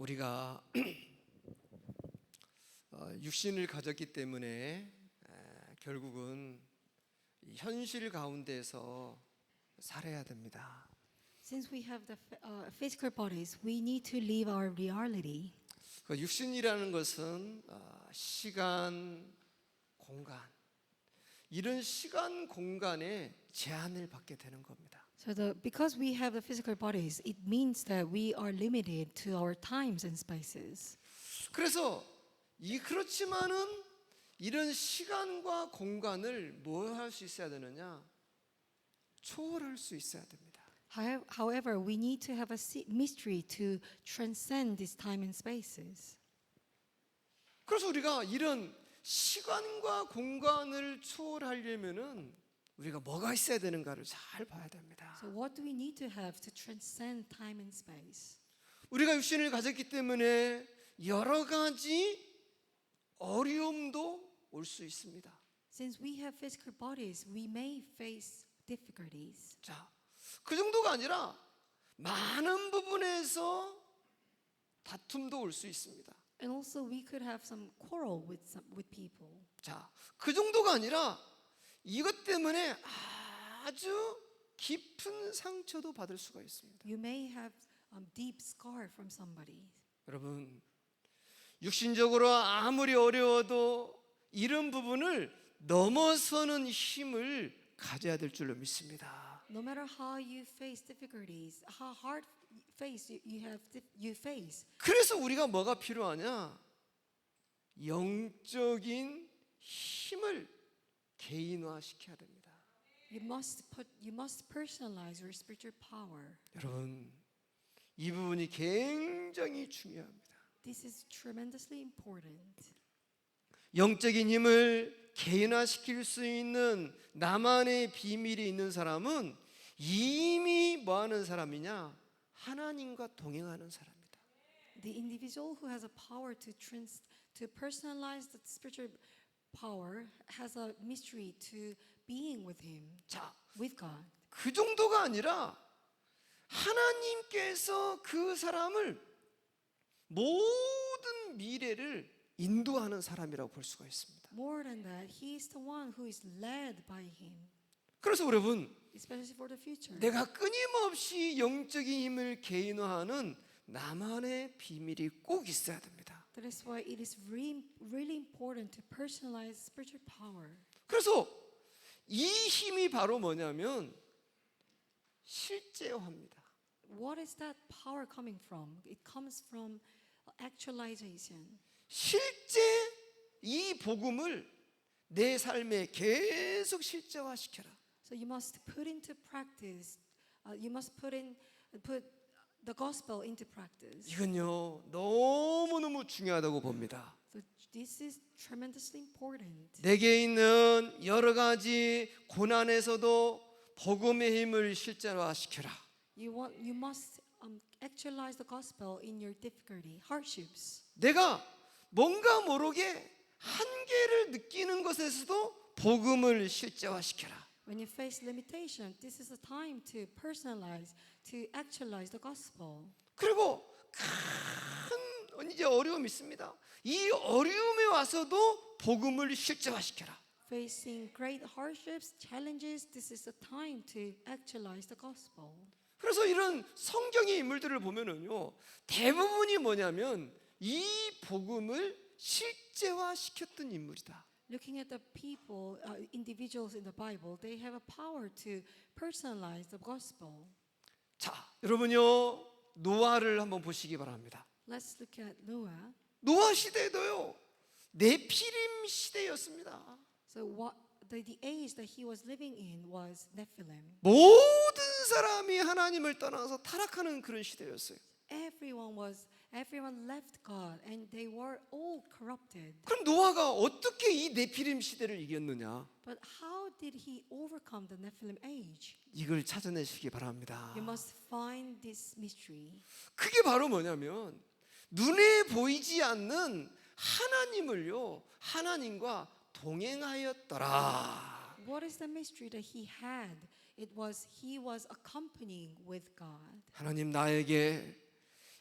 우리가 어, 육신을 가졌기 때문에 에, 결국은 이 현실 가운데서 살아야 됩니다. Since we have the uh, physical bodies, we need to live our reality. 그 육신이라는 것은 어, 시간, 공간 이런 시간 공간에 제한을 받게 되는 겁니다. So the because we have the physical bodies, it means that we are limited to our times and spaces. 그래서 이 그렇지만은 이런 시간과 공간을 뭐할수 있어야 되느냐? 초월할 수 있어야 됩니다. However, we need to have a mystery to transcend these time and spaces. 그래서 우리가 이런 시간과 공간을 초월하려면은 우리가 뭐가 있어야 되는가를 잘 봐야 됩니다. So what do we need to have to transcend time and space? 우리가 육신을 가졌기 때문에 여러 가지 어려움도 올 수 있습니다. Since we have physical bodies, we may face difficulties. 자, 그 정도가 아니라 많은 부분에서 다툼도 올 수 있습니다. And also we could have some quarrel with some, with people. 자, 그 정도가 아니라 이것 때문에 아주 깊은 상처도 받을 수가 있습니다. You may have um, deep scar from somebody. 여러분, 육신적으로 아무리 어려워도 이런 부분을 넘어서는 힘을 가져야 될 줄로 믿습니다. No matter how you face difficulties, how hard face you, have you face, 그래서 우리가 뭐가 필요하냐? 영적인 힘을 개인화 시켜야 됩니다. you must put you must personalize your spiritual power. 여러분, 이 부분이 굉장히 중요합니다. This is tremendously important. 영적인 힘을 개인화시킬 수 있는 나만의 비밀이 있는 사람은 이미 뭐 하는 사람이냐? 하나님과 동행하는 사람이다. The individual who has a power to trans to personalize the spiritual power has a mystery to being with him, 자, with God. 그 정도가 아니라 하나님께서 그 사람을 모든 미래를 인도하는 사람이라고 볼 수가 있습니다. More than that, he is the one who is led by him, 그래서 여러분, especially for the future. 내가 끊임없이 영적인 힘을 개인화하는 나만의 비밀이 꼭 있어야 됩니다. That is why it is really, really important to personalize spiritual power. 그래서 이 힘이 바로 뭐냐면 실제화입니다. What is that power coming from? It comes from actualization. 실제 이 복음을 내 삶에 계속 실제화시켜라. So you must put into practice. Uh, you must put in put the gospel into practice. 이건요 너무너무 중요하다고 봅니다. So this is tremendously important. 내게 있는 여러 가지 고난에서도 복음의 힘을 실제화시켜라. You want you must um, actualize the gospel in your difficulty, hardships. 내가 뭔가 모르게 한계를 느끼는 것에서도 복음을 실제화시켜라. When you face limitation, this is a time to personalize, to actualize the gospel. 그리고 큰 이제 어려움이 있습니다. 이 어려움에 와서도 복음을 실제화시켜라. Facing great hardships, challenges, this is a time to actualize the gospel. 그래서 이런 성경의 인물들을 보면은요 대부분이 뭐냐면 이 복음을 실제화시켰던 인물이다. Looking at the people, uh, individuals in the Bible, they have a power to personalize the gospel. 자, 여러분요 노아를 한번 보시기 바랍니다. Let's look at Noah. 노아 시대도요 네피림 시대였습니다. So what the, the age that he was living in was Nephilim. 모든 사람이 하나님을 떠나서 타락하는 그런 시대였어요. Everyone was everyone left God and they were all corrupted. 그럼 노아가 어떻게 이 네피림 시대를 이겼느냐? But how did he overcome the Nephilim age? 이걸 찾아내시기 바랍니다. You must find this mystery. 그게 바로 뭐냐면 눈에 보이지 않는 하나님을요 하나님과 동행하였더라. What is the mystery that he had? It was he was accompanying with God. 하나님 나에게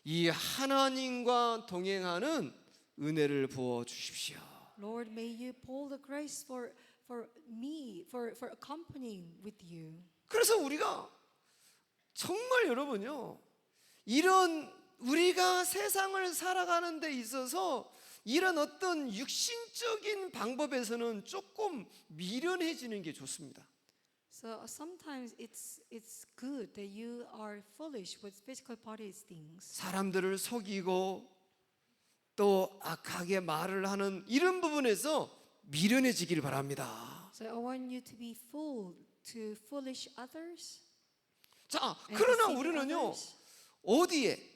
이 하나님과 동행하는 은혜를 부어 주십시오. Lord, may you pull the grace for, for me, for, for accompanying with you. 그래서 우리가 정말 여러분요, 이런 우리가 세상을 살아가는 데 있어서 이런 어떤 육신적인 방법에서는 조금 미련해지는 게 좋습니다. So sometimes it's, it's good that you are foolish with physical body things. 사람들을 속이고 또 악하게 말을 하는 이런 부분에서 미련해지기를 바랍니다. So I want you to be fooled to foolish others. 자, 그러나 deceive 우리는요, others. 어디에?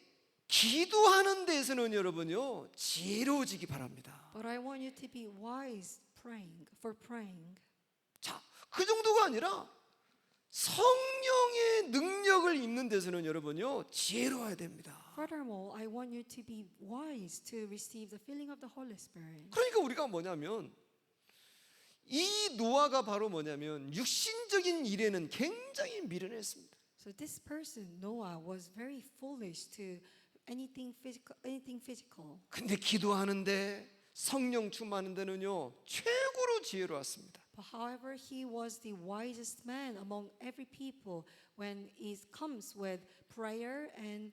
기도하는 데에서는 여러분요, 지혜로워지기 바랍니다. But I want you to be wise praying, for praying. 자, 그 정도가 아니라 성령의 능력을 입는 데서는 여러분요, 지혜로워야 됩니다. Furthermore, I want you to be wise to receive the filling of the Holy Spirit. 그러니까 우리가 뭐냐면 이 노아가 바로 뭐냐면 육신적인 일에는 굉장히 미련했습니다. So this person, Noah, was very foolish to anything physical. Anything physical. 근데 기도하는데 성령 충만한 데는요 최고로 지혜로웠습니다. But however, he was the wisest man among every people when it comes with prayer and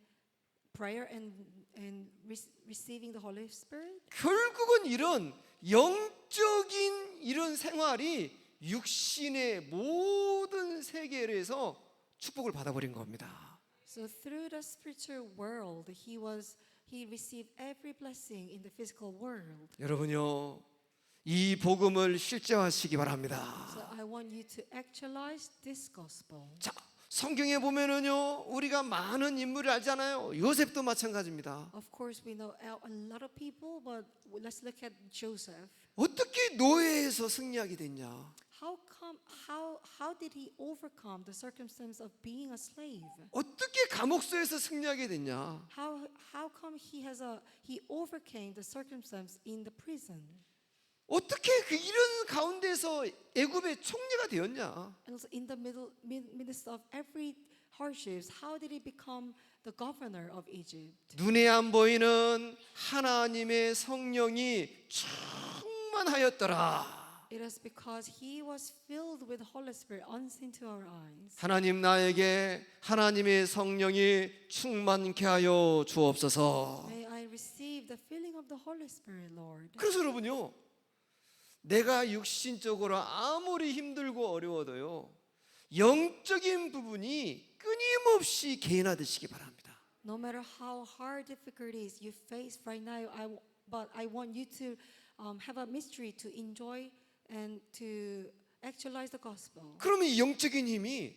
prayer and and re- receiving the Holy Spirit. 결국은 이런 영적인 이런 생활이 육신의 모든 세계에서 축복을 받아버린 겁니다. So through the spiritual world, he was he received every blessing in the physical world. 여러분요 이 복음을 실제화하시기 바랍니다. So I want you to actualize this gospel. 자 성경에 보면은요 우리가 많은 인물을 알잖아요. 요셉도 마찬가지입니다. Of course, we know a a lot of people, but let's look at Joseph. 어떻게 노예에서 승리하게 됐냐? How come? How how did he overcome the circumstance of being a slave? 어떻게 감옥소에서 승리하게 됐냐? How how come he has a he overcame the circumstance in the prison? 어떻게 그 이런 가운데서 애굽의 총리가 되었냐? And also in the middle mid, midst of every hardships, how did he become the governor of Egypt? 눈에 안 보이는 하나님의 성령이 충만하였더라. It is because he was filled with Holy Spirit, unseen to our eyes. 하나님 나에게 하나님의 성령이 충만케 하여 주옵소서. May I receive the filling of the Holy Spirit, Lord. 그래서 여러분요, 내가 육신적으로 아무리 힘들고 어려워도요, 영적인 부분이 끊임없이 개인화되시기 바랍니다. No matter how hard difficulties you face right now, I but I want you to um, have a mystery to enjoy and to actualize the gospel. 그러면 이 영적인 힘이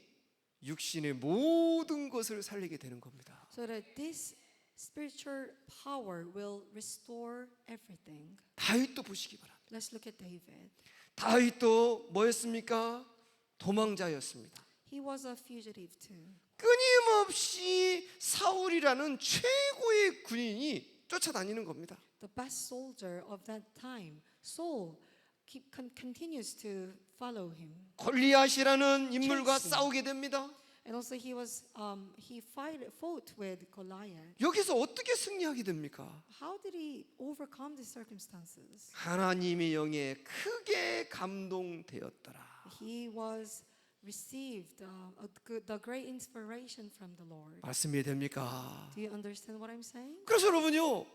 육신의 모든 것을 살리게 되는 겁니다. So that this spiritual power will restore everything. 다윗도 보시기 바랍니다. Let's look at David. 다윗도 뭐였습니까? 도망자였습니다. He was a fugitive too. 끊임없이 사울이라는 최고의 군인이 쫓아다니는 겁니다. The best soldier of that time, Saul, keep, con- continues to follow him. 골리앗이라는 인물과. 싸우게 됩니다. And also he was um, he fight, fought with Goliath. 여기서 어떻게 승리하게 됩니까? How did he overcome the circumstances? 하나님의 영에 크게 감동되었더라. He was received uh, a good, the great inspiration from the Lord. 말씀이 됩니까? Do you understand what I'm saying? 그래서 여러분요,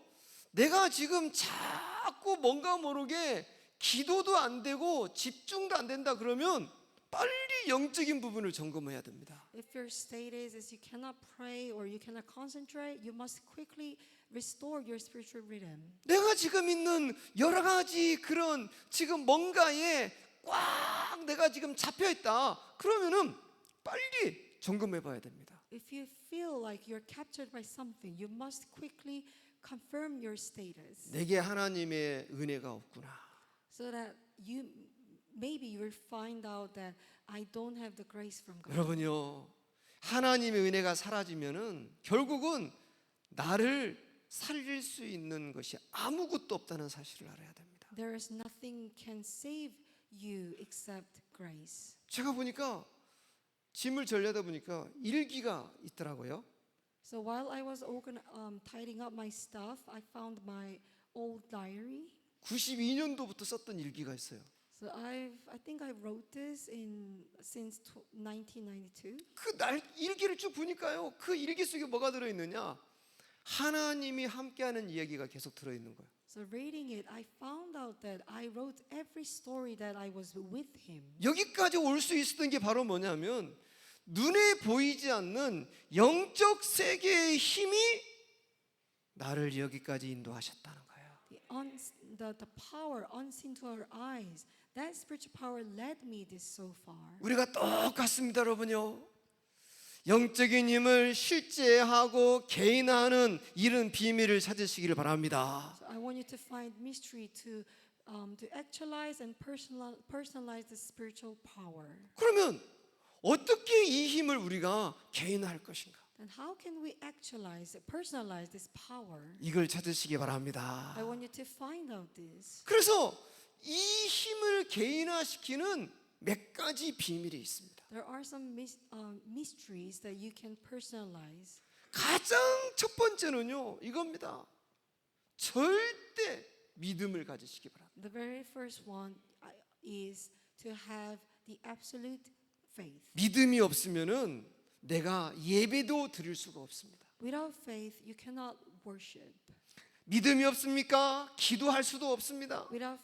내가 지금 자꾸 뭔가 모르게 기도도 안 되고 집중도 안 된다 그러면 빨리 영적인 부분을 점검해야 됩니다. If your state is, is you cannot pray or you cannot concentrate, you must quickly restore your spiritual rhythm. 내가 지금 있는 여러 가지 그런 지금 뭔가에 꽉 내가 지금 잡혀 있다. 그러면은 빨리 점검해 봐야 됩니다. If you feel like you're captured by something, you must quickly confirm your status 내게 하나님의 은혜가 없구나. so that you maybe you will find out that I don't have the grace from God. 여러분요. 하나님의 은혜가 사라지면은 결국은 나를 살릴 수 있는 것이 아무것도 없다는 사실을 알아야 됩니다. There is nothing can save you except grace. 제가 보니까 짐을 전려다 보니까 일기가 있더라고요. So while I was organ- um, tidying up my stuff, I found my old diary. 92년도부터 썼던 일기가 있어요. So I've, I think I wrote this in since tw- 1992. 그 날 일기를 쭉 보니까요. 그 일기 속에 뭐가 들어 있느냐? 하나님이 함께하는 이야기가 계속 들어 있는 거예요. So reading it, I found out that I wrote every story that I was with him. 여기까지 올 수 있었던 게 바로 뭐냐면 눈에 보이지 않는 영적 세계의 힘이 나를 여기까지 인도하셨다는 거예요. The, the power unseen to our eyes, that spiritual power led me this so far. 우리가 똑같습니다, 여러분요. 영적인 힘을 실제하고 개인화하는 이런 비밀을 찾으시기를 바랍니다. So I want you to find mystery to um, to actualize and personal, personalize the spiritual power. 그러면 어떻게 이 힘을 우리가 개인화할 것인가? And how can we actualize, personalize this power? 이걸 찾으시기 바랍니다. I want you to find out this. 그래서 이 힘을 개인화시키는 몇 가지 비밀이 있습니다. There are some mys- um, mysteries that you can personalize. 가장 첫 번째는요, 이겁니다. 절대 믿음을 가지시기 바랍니다. The very first one uh, is to have the absolute faith. 믿음이 없으면은 내가 예배도 드릴 수가 없습니다. Without faith, you cannot worship. 믿음이 없습니까? 기도할 수도 없습니다. Without,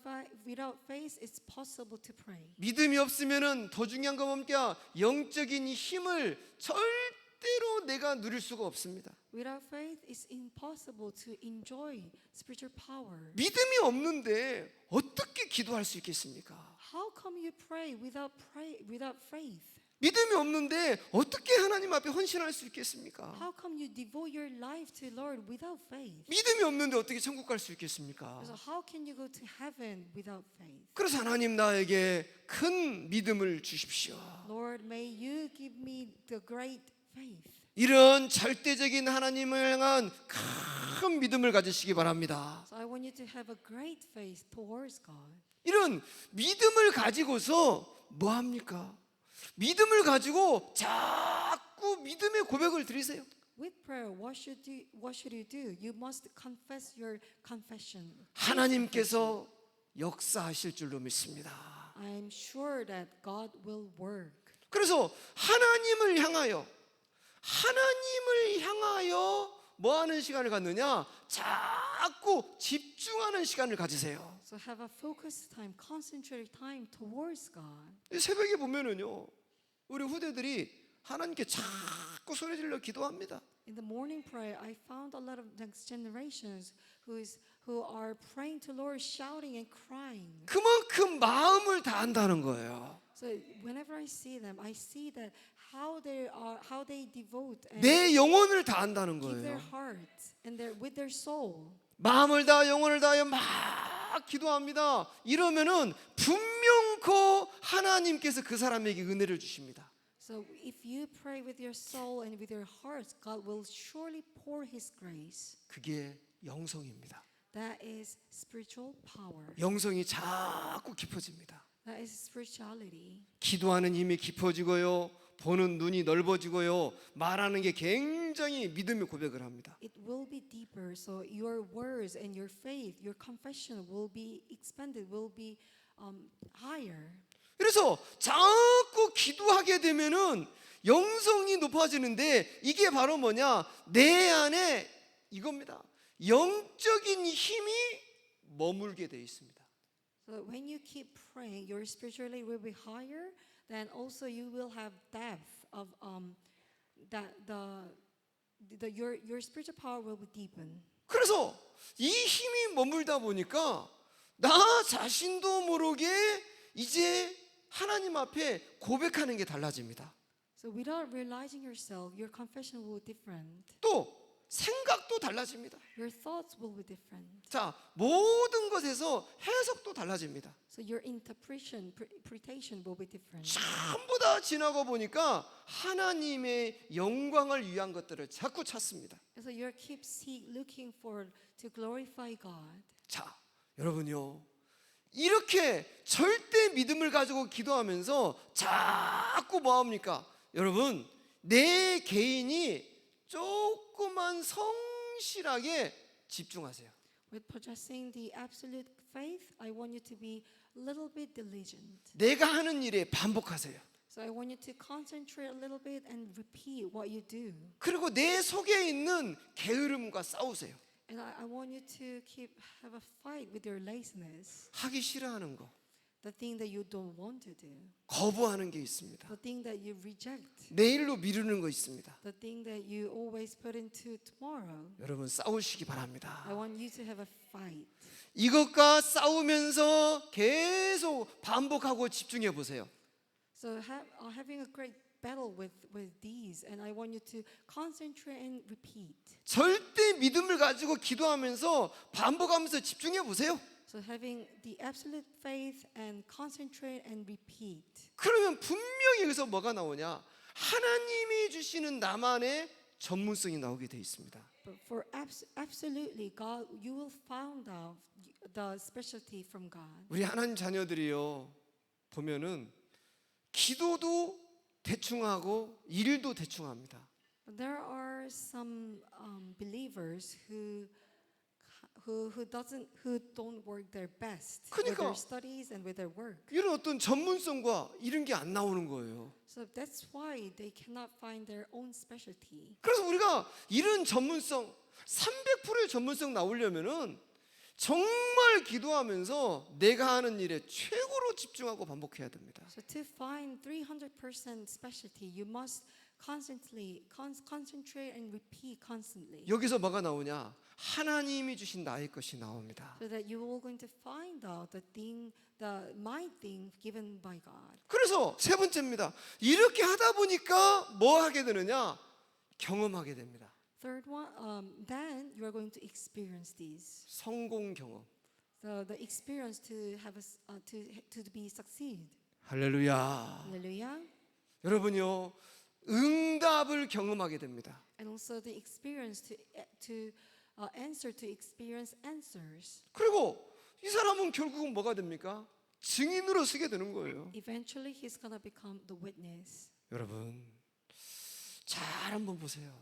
without faith, it's possible to pray. 믿음이 없으면은 더 중요한 건 뭡니까? 영적인 이 힘을 절대로 내가 누릴 수가 없습니다. Without faith, it's impossible to enjoy spiritual power. 믿음이 없는데 어떻게 기도할 수 있겠습니까? How come you pray without pray without faith? 믿음이 없는데 어떻게 하나님 앞에 헌신할 수 있겠습니까? How come you devote your life to Lord without faith? 믿음이 없는데 어떻게 천국 갈 수 있겠습니까? So how can you go to heaven without faith? 그래서 하나님 나에게 큰 믿음을 주십시오. Lord, may you give me the great faith. 이런 절대적인 하나님을 향한 큰 믿음을 가지시기 바랍니다. So I want you to have a great faith towards God. 이런 믿음을 가지고서 뭐 합니까? 믿음을 가지고 자꾸 믿음의 고백을 드리세요. With prayer, what should you what should you do? You must confess your confession. 하나님께서 역사하실 줄로 믿습니다. I am sure that God will work. 그래서 하나님을 향하여 하나님을 향하여 뭐 하는 시간을 갖느냐? 자꾸 집중하는 시간을 가지세요. So have a focused time, concentrated time towards God. 이 새벽에 보면은요. 우리 후대들이 하나님께 자꾸 소리 질러 기도합니다. In the morning prayer, I found a lot of next generations who is who are praying to Lord, shouting and crying. 그만큼 마음을 다한다는 거예요. So whenever I see them, I see that how they are, how they devote and 내 영혼을 다한다는 give their 거예요. heart and their with their soul. 마음을 다 영혼을 다하여 막 기도합니다. 이러면은 분명코 하나님께서 그 사람에게 은혜를 주십니다. So if you pray with your soul and with your heart, God will surely pour His grace. 그게 영성입니다. That is spiritual power. 영성이 자꾸 깊어집니다. That is spirituality. 기도하는 힘이 깊어지고요. 보는 눈이 넓어지고요. 말하는 게 굉장히 믿음의 고백을 합니다. It will be deeper. So your words and your faith, your confession will be expanded, will be um, higher. 그래서 자꾸 기도하게 되면은 영성이 높아지는데 이게 바로 뭐냐? 내 안에 이겁니다. 영적인 힘이 머물게 돼 있습니다. So when you keep praying, your spirituality will be higher. Then also you will have depth of um, that the, the your your spiritual power will be deepened. 그래서 이 힘이 머물다 보니까 나 자신도 모르게 이제 하나님 앞에 고백하는 게 달라집니다. So without realizing yourself, your confession will be different. 또 생각도 달라집니다. Your thoughts will be different. 자, 모든 것에서 해석도 달라집니다. So your interpretation interpretation will be different. 전부 다 지나고 보니까 하나님의 영광을 위한 것들을 자꾸 찾습니다. So you keep seek, looking for to glorify God. 자, 여러분요. 이렇게 절대 믿음을 가지고 기도하면서 자꾸 뭐 합니까? 여러분, 내 개인이 조그만 성실하게 집중하세요. With possessing the absolute faith, I want you to be a little bit diligent. 내가 하는 일에 반복하세요. So I want you to concentrate a little bit and repeat what you do. 그리고 내 속에 있는 게으름과 싸우세요. And I, I want you to keep have a fight with your laziness, 하기 싫어하는 거, the thing that you don't want to do, 거부하는 게 있습니다. the thing that you reject, 내일로 미루는 거 있습니다. the thing that you always put into tomorrow. 여러분 싸우시기 바랍니다. I want you to have a fight. 이것과 싸우면서 계속 반복하고 집중해 보세요. So have, uh, having a great battle with, with these, and I want you to concentrate and repeat. 절대 믿음을 가지고 기도하면서 반복하면서 집중해 보세요. So having the absolute faith and concentrate and repeat. 그러면 분명히 여기서 뭐가 나오냐? 하나님이 주시는 나만의 전문성이 나오게 돼 있습니다. But for abs- absolutely God, you will find out the specialty from God. 우리 하나님 자녀들이요 보면은 기도도 대충 하고 일도 대충 합니다. But there are some um, believers who who who doesn't who don't work their best with 그러니까- their studies and with their work. 이런 어떤 전문성과 이런 게 안 나오는 거예요. So that's why they cannot find their own specialty. 그래서 우리가 이런 전문성 300%의 전문성 나오려면은 정말 기도하면서 내가 하는 일에 최고로 집중하고 반복해야 됩니다. So to find 300% specialty, you must constantly con- concentrate and repeat constantly. 여기서 뭐가 나오냐? 하나님이 주신 나의 것이 나옵니다. So that you are going to find out the thing, the my thing given by God. 그래서 세 번째입니다. 이렇게 하다 보니까 뭐 하게 되느냐? 경험하게 됩니다. Third one, um, then you are going to experience these. 성공 경험. So the experience to have a, s- uh, to to be succeed. 할렐루야. Hallelujah. 여러분요. 응답을 경험하게 됩니다. And also the experience to uh, to uh, answer to experience answers. 그리고 이 사람은 결국은 뭐가 됩니까? 증인으로 서게 되는 거예요. Eventually, he's gonna become the witness. 여러분 잘 한번 보세요.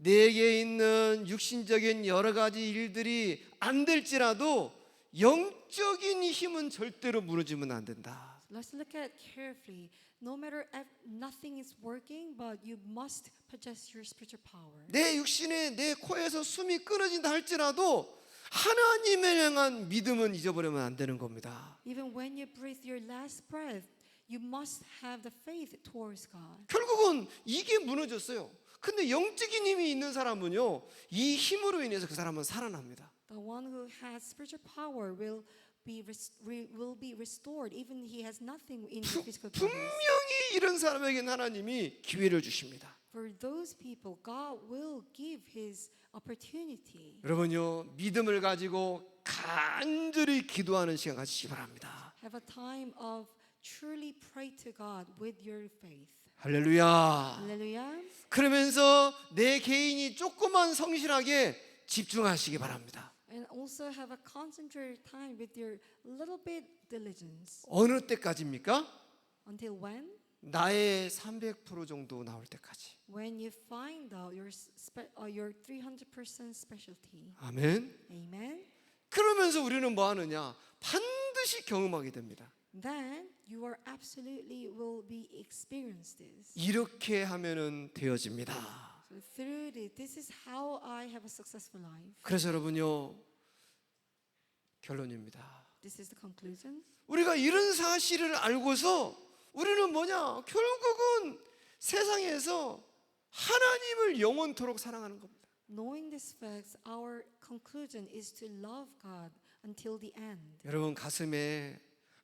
내게 있는 육신적인 여러 가지 일들이 안 될지라도 영적인 힘은 절대로 무너지면 안 된다. Let's look at carefully. No matter if nothing is working, but you must possess your spiritual power. 내 육신에 내 코에서 숨이 끊어진다 할지라도 하나님을 향한 믿음은 잊어버리면 안 되는 겁니다. Even when you breathe your last breath, you must have the faith towards God. 결국은 이게 무너졌어요. 근데 영적인 힘이 있는 사람은요, 이 힘으로 인해서 그 사람은 살아납니다. The one who has spiritual power will be will be restored, even he has nothing in his physical body. 분명히 이런 사람에게는 하나님이 기회를 주십니다. For those people, God will give His opportunity. 여러분요, 믿음을 가지고 간절히 기도하는 시간 가지시기 바랍니다. Have a time of truly pray to God with your faith. 할렐루야. Hallelujah. 그러면서 내 개인이 조그만 성실하게 집중하시기 바랍니다. And also have a concentrated time with your little bit diligence. 어느 때까지입니까? Until when? 나의 300% 정도 나올 때까지. When you find out your spe- uh, your 300% specialty. 아멘. Amen. 그러면서 우리는 뭐 하느냐? 반드시 경험하게 됩니다. Then you are absolutely will be experience this. 이렇게 하면은 되어집니다. So through this, this is how I have a successful life. 그래서 여러분요. 결론입니다. This is the conclusion. 우리가 이런 사실을 알고서 우리는 뭐냐? 결국은 세상에서 하나님을 영원토록 사랑하는 겁니다. Knowing these facts, our conclusion is to love God until the end. 여러분 가슴에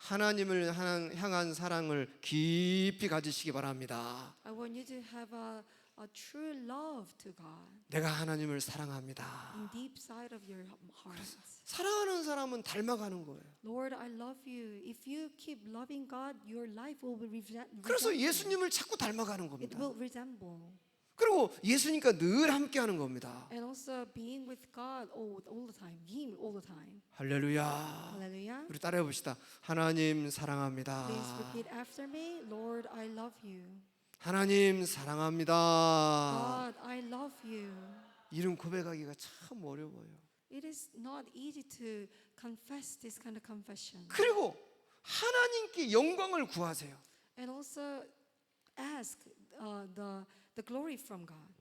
하나님을 향한, 사랑을 깊이 가지시기 바랍니다. I want you to have a, a true love to God 내가 하나님을 사랑합니다. in deep side of your heart. 사랑하는 사람은 닮아가는 거예요. Lord, I love you. If you keep loving God, your life will be resem- 그래서 resemble. 예수님을 자꾸 닮아가는 It 겁니다. will resemble. 그리고 예수님과 늘 함께 하는 겁니다. And also being with God all, all the time, Him all the time. 할렐루야. Hallelujah. 우리 따라해 봅시다. 하나님 사랑합니다. Please repeat after me. Lord, I love you. 하나님 사랑합니다. God, I love you. 이런 고백하기가 참 어려워요. It is not easy to confess this kind of confession. 그리고 하나님께 영광을 구하세요. And also ask uh, the, the glory from God.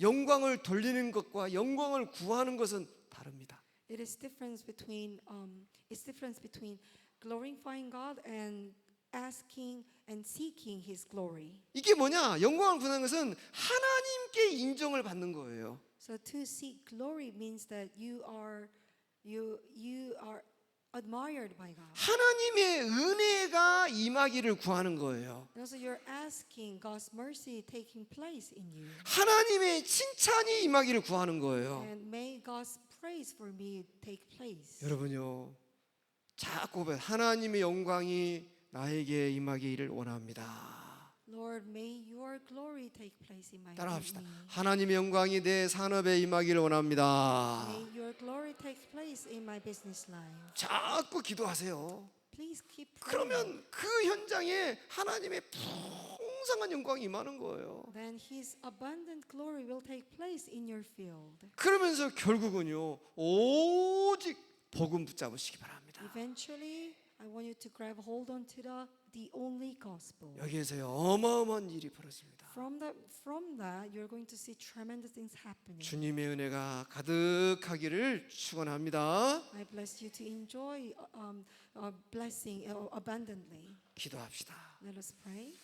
영광을 돌리는 것과 영광을 구하는 것은 다릅니다. It is difference between um, it's difference between glorifying God and asking and seeking His glory. 이게 뭐냐? 영광을 구하는 것은 하나님께 인정을 받는 거예요. So to seek glory means that you are you you are admired by God. 하나님의 은혜가 임하기를 구하는 거예요. And also you're asking God's mercy taking place in you. 하나님의 칭찬이 임하기를 구하는 거예요. And may God's praise for me take place. 여러분요. 자꾸 왜 하나님의 영광이 나에게 임하기를 원합니다. Lord, may your glory take place in my 따라합시다. me. 하나님의 영광이 내 산업에 임하기를 원합니다. May your glory take place in my business life. 자꾸 기도하세요. Please keep praying. 그러면 그 현장에 하나님의 풍성한 영광이 임하는 거예요. Then His abundant glory will take place in your field. 그러면서 결국은요 오직 복음 붙잡으시기 바랍니다. Eventually, I want you to grab hold onto the the only gospel. 여기에서요 어마어마한 일이 벌어집니다. From that, from that, you're going to see tremendous things happening. 주님의 은혜가 가득하기를 축원합니다. I bless you to enjoy um, uh, blessing uh, abundantly. 기도합시다. Let us pray.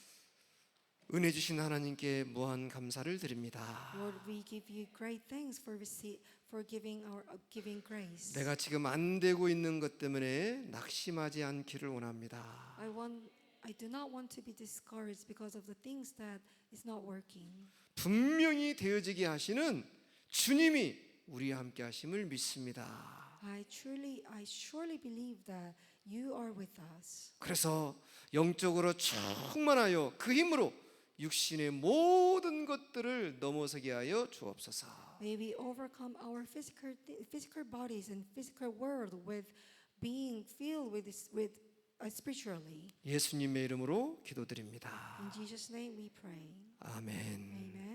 은혜 주신 하나님께 무한 감사를 드립니다. Lord, we give you great thanks for receive, for giving our uh, giving grace. 내가 지금 안 되고 있는 것 때문에 낙심하지 않기를 원합니다. I want, I do not want to be discouraged because of the things that is not working. 분명히 되어지게 하시는 주님이 우리와 함께 하심을 믿습니다. I truly, I surely believe that you are with us. 그래서 영적으로 충만하여 그 힘으로 육신의 모든 것들을 넘어서게 하여 주옵소서. May we overcome our physical, physical bodies and physical world with being filled with, with uh, spiritually. 예수님의 이름으로 기도드립니다. In Jesus' name we pray. 아멘. Amen.